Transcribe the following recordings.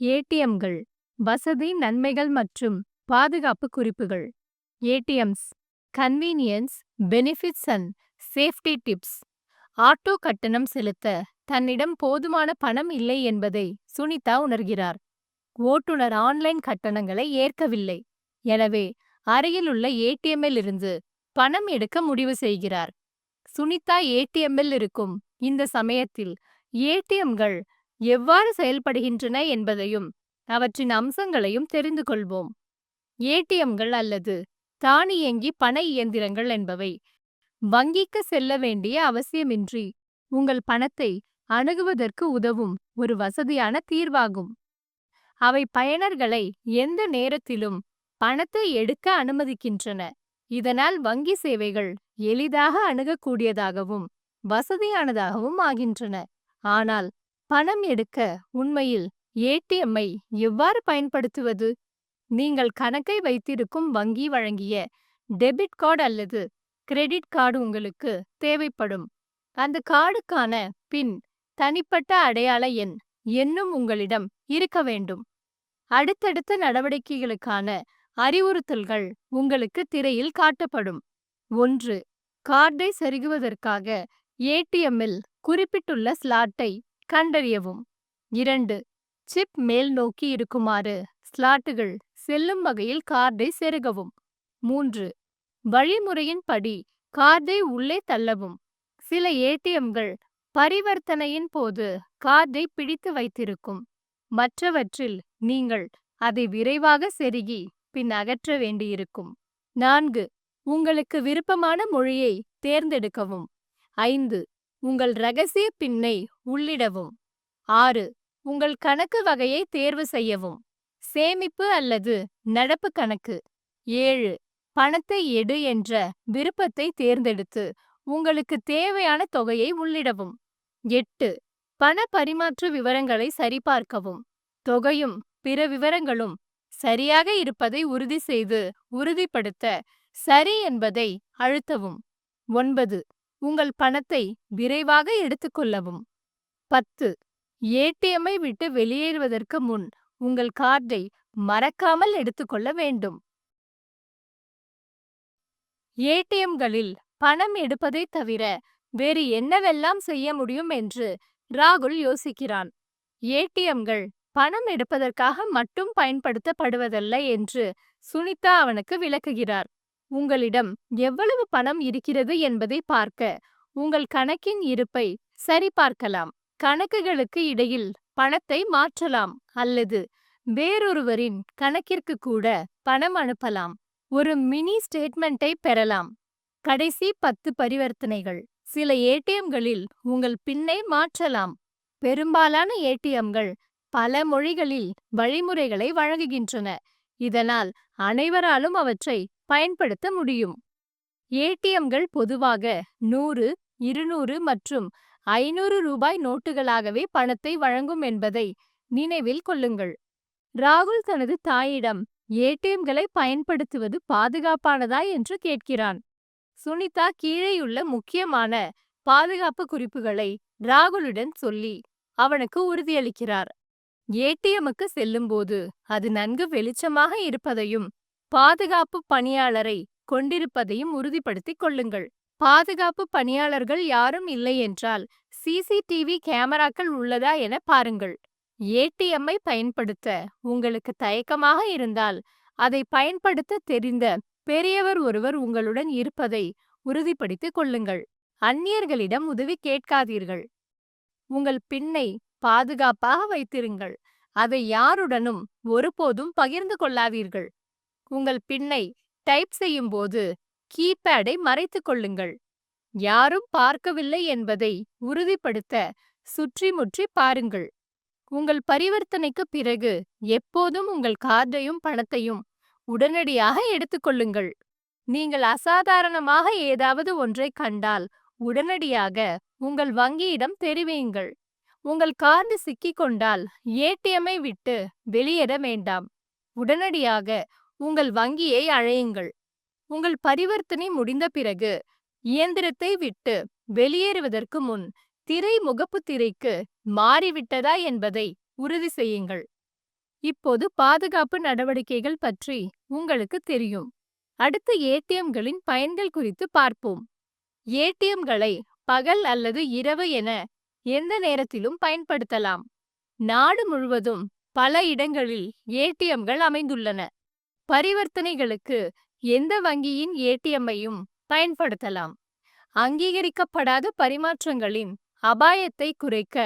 ஏடிஎம்கள் வசதி நன்மைகள் மற்றும் பாதுகாப்பு குறிப்புகள். ATMs convenience benefits and safety tips. Auto கட்டணம் செலுத்த தன்னிடம் போதுமான பணம் இல்லை என்பதை சுனிதா உணர்கிறார். ஓட்டுநர் ஆன்லைன் கட்டணங்களை ஏற்கவில்லை. எனவே அருகிலுள்ள ஏடிஎம்மில் இருந்து பணம் எடுக்க முடிவு செய்கிறார். சுனிதா ஏடிஎம்மில் இருக்கும் இந்த சமயத்தில் ஏடிஎம்கள் எவ்வாறு செயல்படுகின்றன என்பதையும் அவற்றின் அம்சங்களையும் தெரிந்து கொள்வோம். ஏடிஎம்கள் அல்லது தானியங்கி பண இயந்திரங்கள் என்பவை. வங்கிக்கு செல்ல வேண்டிய அவசியமின்றி உங்கள் பணத்தை அணுகுவதற்கு உதவும் ஒரு வசதியான தீர்வாகும். அவை பயனர்களை எந்த நேரத்திலும் பணத்தை எடுக்க அனுமதிக்கின்றன. இதனால் வங்கி சேவைகள் எளிதாக அணுகக்கூடியதாகவும் வசதியானதாகவும் ஆகின்றன. ஆனால் பணம் எடுக்க உண்மையில் ஏடிஎம்மை எவ்வாறு பயன்படுத்துவது? நீங்கள் கணக்கை வைத்திருக்கும் வங்கி வழங்கிய டெபிட் கார்டு அல்லது கிரெடிட் கார்டு உங்களுக்கு தேவைப்படும். அந்த கார்டுக்கான பின் தனிப்பட்ட அடையாள எண் என்னும் உங்களிடம் இருக்க வேண்டும். அடுத்தடுத்த நடவடிக்கைகளுக்கான அறிவுறுத்தல்கள் உங்களுக்கு திரையில் காட்டப்படும். ஒன்று கார்டை செருகுவதற்காக ஏடிஎம்மில் குறிப்பிட்டுள்ள ஸ்லாட்டை கண்டறியவும். இரண்டு சிப் மேல் நோக்கி இருக்குமாறு ஸ்லாட்டுகள் செல்லும் வகையில் கார்டை செருகவும். மூன்று வழிமுறையின்படி கார்டை உள்ளே தள்ளவும். சில ஏடிஎம்கள் பரிவர்த்தனையின் போது கார்டை பிடித்து வைத்திருக்கும். மற்றவற்றில் நீங்கள் அதை விரைவாக செருகி பின் அகற்ற வேண்டியிருக்கும். நான்கு உங்களுக்கு விருப்பமான மொழியை தேர்ந்தெடுக்கவும். ஐந்து உங்கள் ரகசிய பின்னை உள்ளிடவும். ஆறு உங்கள் கணக்கு வகையை தேர்வு செய்யவும். சேமிப்பு அல்லது நடப்பு கணக்கு. ஏழு பணத்தை எடு என்ற விருப்பத்தை தேர்ந்தெடுத்து உங்களுக்கு தேவையான தொகையை உள்ளிடவும். எட்டு பண பரிமாற்று விவரங்களை சரிபார்க்கவும். தொகையும் பிற விவரங்களும் சரியாக இருப்பதை உறுதி செய்து உறுதிப்படுத்த சரி என்பதை அழுத்தவும். ஒன்பது உங்கள் பணத்தை விரைவாக எடுத்துக்கொள்ளவும் பத்து. ஏடிஎம்மை விட்டு வெளியேறுவதற்கு முன் உங்கள் கார்டை மறக்காமல் எடுத்துக்கொள்ள வேண்டும். ஏடிஎம்களில் பணம் எடுப்பதை தவிர வேறு என்னவெல்லாம் செய்ய முடியும் என்று ராகுல் யோசிக்கிறான். ஏடிஎம்கள் பணம் எடுப்பதற்காக மட்டும் பயன்படுத்தப்படுவதல்ல என்று சுனிதா அவனுக்கு விளக்குகிறார். உங்களிடம் எவ்வளவு பணம் இருக்கிறது என்பதை பார்க்க உங்கள் கணக்கின் இருப்பை சரிபார்க்கலாம். கணக்குகளுக்கு இடையில் பணத்தை மாற்றலாம் அல்லது வேறொருவரின் கணக்கிற்கு கூட பணம் அனுப்பலாம். ஒரு மினி ஸ்டேட்மெண்ட்டை பெறலாம். கடைசி பத்து பரிவர்த்தனைகள். சில ஏடிஎம்களில் உங்கள் பின்னை மாற்றலாம். பெரும்பாலான ஏடிஎம்கள் பல மொழிகளில் வழிமுறைகளை வழங்குகின்றன. இதனால் அனைவராலும் அவற்றை பயன்படுத்த முடியும். ஏடிஎம்கள் பொதுவாக நூறு இருநூறு மற்றும் ஐநூறு ரூபாய் நோட்டுகளாகவே பணத்தை வழங்கும் என்பதை நினைவில் கொள்ளுங்கள். ராகுல் தனது தாயிடம் ஏடிஎம்களை பயன்படுத்துவது பாதுகாப்பானதா என்று கேட்கிறான். சுனிதா கீழேயுள்ள முக்கியமான பாதுகாப்பு குறிப்புகளை ராகுலுடன் சொல்லி அவனுக்கு உறுதியளிக்கிறார். ஏடிஎம்முக்கு செல்லும்போது அது நன்கு வெளிச்சமாக இருப்பதையும் பாதுகாப்பு பணியாளரை கொண்டிருப்பதையும் உறுதிப்படுத்திக் கொள்ளுங்கள். பாதுகாப்பு பணியாளர்கள் யாரும் இல்லையென்றால் சிசிடிவி கேமராக்கள் உள்ளதா என பாருங்கள். ஏடிஎம்மை பயன்படுத்த உங்களுக்கு தயக்கமாக இருந்தால் அதை பயன்படுத்த தெரிந்த பெரியவர் ஒருவர் உங்களுடன் இருப்பதை உறுதிப்படுத்திக் கொள்ளுங்கள். அந்நியர்களிடம் உதவி கேட்காதீர்கள். உங்கள் பின்னை பாதுகாப்பாக வைத்திருங்கள். அதை யாருடனும் ஒருபோதும் பகிர்ந்து கொள்ளாதீர்கள். உங்கள் பின்னை டைப் செய்யும்போது கீபேடை மறைத்துக் கொள்ளுங்கள். யாரும் பார்க்கவில்லை என்பதை உறுதிப்படுத்த சுற்றி முற்றி பாருங்கள். உங்கள் பரிவர்த்தனைக்கு பிறகு எப்போதும் உங்கள் கார்டையும் பணத்தையும் உடனடியாக எடுத்துக்கொள்ளுங்கள் நீங்கள் அசாதாரணமாக ஏதாவது ஒன்றை கண்டால் உடனடியாக உங்கள் வங்கியிடம் தெரிவியுங்கள். உங்கள் கார்டு சிக்கிக்கொண்டால் ஏடிஎம்மை விட்டு வெளியேற வேண்டாம். உடனடியாக உங்கள் வங்கியை அழையுங்கள். உங்கள் பரிவர்த்தனை முடிந்த பிறகு இயந்திரத்தை விட்டு வெளியேறுவதற்கு முன் திரை முகப்பு திரைக்கு மாறிவிட்டதா என்பதை உறுதி செய்யுங்கள். இப்போது பாதுகாப்பு நடவடிக்கைகள் பற்றி உங்களுக்கு தெரியும். அடுத்து ஏடிஎம்களின் பயன்கள் குறித்து பார்ப்போம். ஏடிஎம்களை பகல் அல்லது இரவு என எந்த நேரத்திலும் பயன்படுத்தலாம். நாடு முழுவதும் பல இடங்களில் ஏடிஎம்கள் அமைந்துள்ளன. பரிவர்த்தனைகளுக்கு எந்த வங்கியின் ஏடிஎம்மையும் பயன்படுத்தலாம். அங்கீகரிக்கப்படாத பரிமாற்றங்களின் அபாயத்தை குறைக்க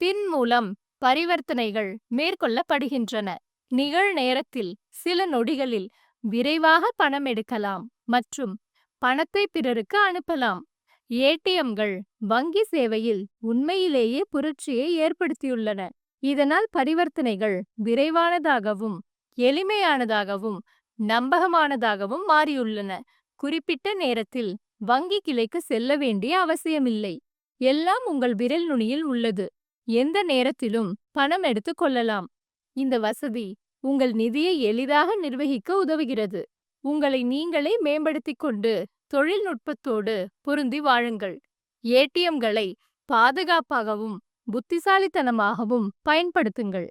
பின் மூலம் பரிவர்த்தனைகள் மேற்கொள்ளப்படுகின்றன. நிகழ்நேரத்தில் சில நொடிகளில் விரைவாக பணம் எடுக்கலாம் மற்றும் பணத்தை பிறருக்கு அனுப்பலாம். ஏடிஎம்கள் வங்கி சேவையில் உண்மையிலேயே புரட்சியை ஏற்படுத்தியுள்ளன. இதனால் பரிவர்த்தனைகள் விரைவானதாகவும் எளிமையானதாகவும் நம்பகமானதாகவும் மாறியுள்ளன. குறிப்பிட்ட நேரத்தில் வங்கி கிளைக்கு செல்ல வேண்டிய அவசியமில்லை. எல்லாம் உங்கள் விரல் நுனியில் உள்ளது. எந்த நேரத்திலும் பணம் எடுத்துக் கொள்ளலாம். இந்த வசதி உங்கள் நிதியை எளிதாக நிர்வகிக்க உதவுகிறது. உங்களை நீங்களே மேம்படுத்திக் கொண்டு தொழில்நுட்பத்தோடு பொருந்தி வாழுங்கள். ஏடிஎம்களை பாதுகாப்பாகவும் புத்திசாலித்தனமாகவும் பயன்படுத்துங்கள்.